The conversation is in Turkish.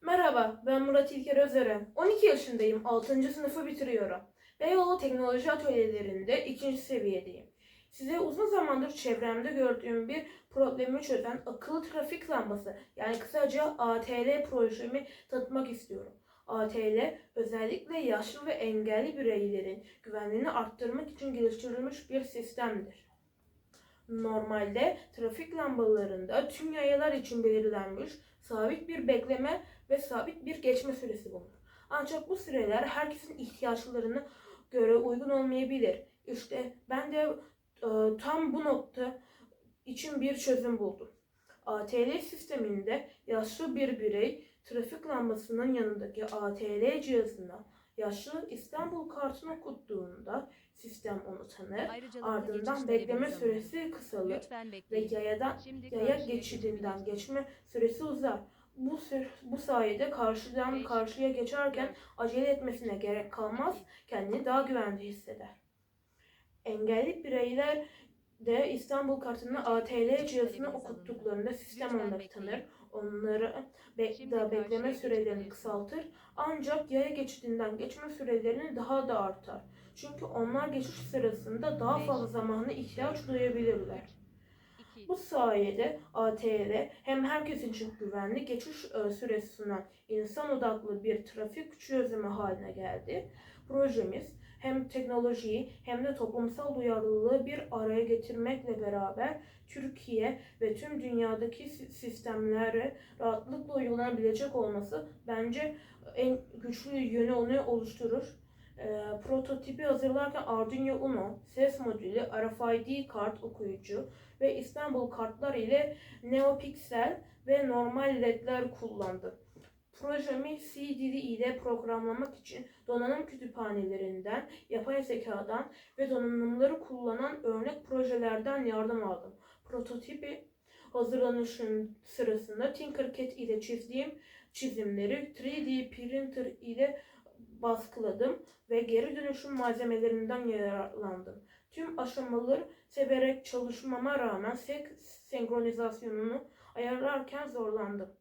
Merhaba, ben Murat İlker Özeren. 12 yaşındayım, 6. sınıfı bitiriyorum. Beyoğlu Teknoloji Atölyelerinde 2. seviyedeyim. Size uzun zamandır çevremde gördüğüm bir problemi çözen akıllı trafik lambası, yani kısaca ATL projemi tanıtmak istiyorum. ATL, özellikle yaşlı ve engelli bireylerin güvenliğini arttırmak için geliştirilmiş bir sistemdir. Normalde trafik lambalarında tüm yayalar için belirlenmiş sabit bir bekleme ve sabit bir geçme süresi bulunur. Ancak bu süreler herkesin ihtiyaçlarına göre uygun olmayabilir. İşte ben de e, tam bu nokta için bir çözüm buldum. ATL sisteminde yaşlı bir birey trafik lambasının yanındaki ATL cihazına yaşlı İstanbul kartını okuttuğunda sistem onu tanır. Ardından bekleme süresi kısalır ve yayadan Şimdi yaya geçidinden geçme süresi uzar. Bu sür, bu sayede karşıdan karşıya geçerken acele etmesine gerek kalmaz, kendini daha güvende hisseder. Engelli bireyler de İstanbul kartını ATL talebiniz okuttuklarında sistem bekleyin. tanır, onları be, da bekleme sürelerini kısaltır ancak yaya geçidinden geçme sürelerini daha da artar. Çünkü onlar geçiş sırasında daha fazla zamana ihtiyaç duyabilirler. Bu sayede ATL hem herkes için güvenli geçiş e, süresi sunan insan odaklı bir trafik çözümü haline geldi. Projemiz hem teknolojiyi hem de toplumsal duyarlılığı bir araya getirmekle beraber Türkiye ve tüm dünyadaki si- sistemlere rahatlıkla uygulanabilecek olması bence en güçlü yönü onu oluşturur. Prototipi hazırlarken Arduino Uno, ses modülü, RFID kart okuyucu, ve İstanbul kartlar ile NeoPixel ve normal ledler kullandım. Projemi C dili ile programlamak için donanım kütüphanelerinden, yapay zekadan ve donanımları kullanan örnek projelerden yardım aldım. Prototipi hazırlanışın sırasında Tinkercad ile çizdiğim çizimleri 3D printer ile baskıladım ve geri dönüşüm malzemelerinden yararlandım. Tüm aşamaları severek çalışmama rağmen sek senkronizasyonunu ayarlarken zorlandım.